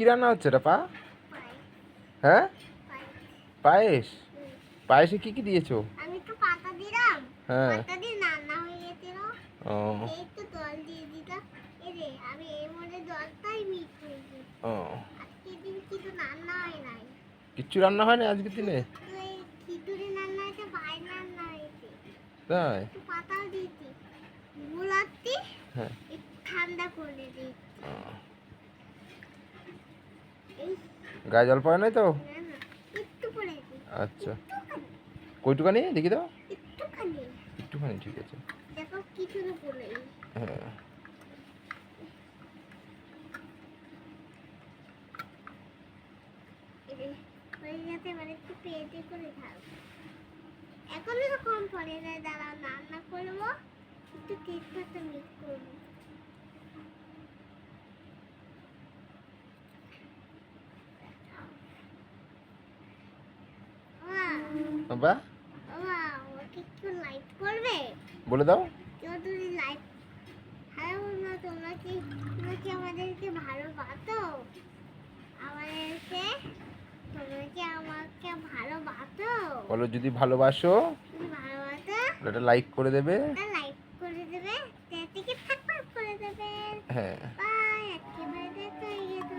কি রান্না হচ্ছে এটা পা? হ্যাঁ? পায়েস। পায়েসে? কি কি দিয়েছ? আমি একটু পাতা দিলাম। হ্যাঁ। পাতা দিয়ে রান্না হয়ে গেছিল। ও। তো জল দিয়ে দিলাম। এই রে আমি এর মধ্যে জলটাই মিক্স করেছি ও। আজকে দিন কিছু রান্না হয় নাই। কিচ্ছু রান্না হয়নি আজকের দিনে? খিচুড়ি রান্না হয়েছে বাইরে রান্না হয়েছে। তাই? একটু পাতাও দিয়েছি। গুলাতি হ্যাঁ। একটু ঠান্ডা করে দিয়েছি। গায়ে জল পড়ে নাই তো? আচ্ছা। কইটুকানি দেখি দাও একটুখানি। একটুখানি ঠিক আছে। হ্যাঁ। এখনও কম পড়ে না দাঁড়াও রান্না করব। একটু তেজপাতা মিক্স করব বা ওকে একটু লাইট করবে? বলে দাও। হ্যাঁ বন্ধুরা তোমরা কি তোমরা কি আমাদেরকে ভালোবাসো? আমাদেরকে তোমরা কি আমাকে ভালোবাসো? বলো যদি ভালোবাসো ভালোবাসো একটা লাইক করে দেবে। লাইক করে দেবে থেকে থাকবার করে দেবে। হ্যাঁ। বাই একেবারে দেখো এই তো।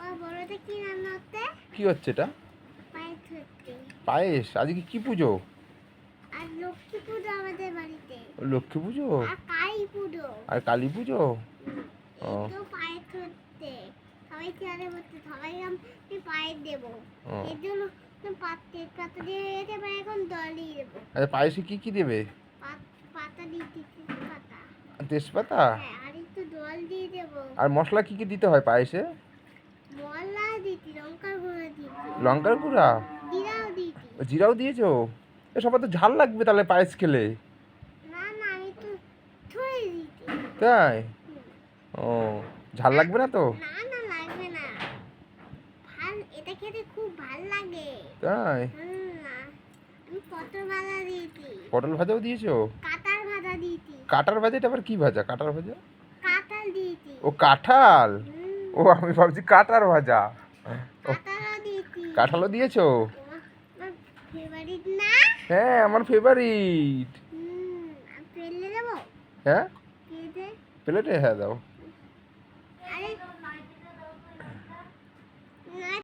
ও বড়টা কি রান্না হচ্ছে? কি হচ্ছে এটা? পায়েস? আজকে কি পুজো? লক্ষ্মী পুজো আমাদের বাড়িতে। লক্ষ্মী পুজো? আর কালী পুজো। আর কালী পুজো? ও। আচ্ছা পায়েসে কি কি দেবে? তেজপাতা? হ্যাঁ আর জল দিয়ে দেবো। আর মশলা কি কি দিতে হয় পায়েসে? লঙ্কার গুঁড়ো জিরাও দিয়েছ। এ সবার তো ঝাল লাগবে তাহলে পায়েস খেলে। তাই? ও ঝাল লাগবে না তো? তাই? পটল ভাজাও দিয়েছ? কাঁটার ভাজা এটা আবার কি ভাজা? কাটার ভাজা? ও কাঁঠাল? ও আমি ভাবছি কাটার ভাজা। কাঁঠালও দিয়েছি? হ্যাঁ আমার ফেভারিট হ্যাঁ? প্লেটে হ্যাঁ দাও।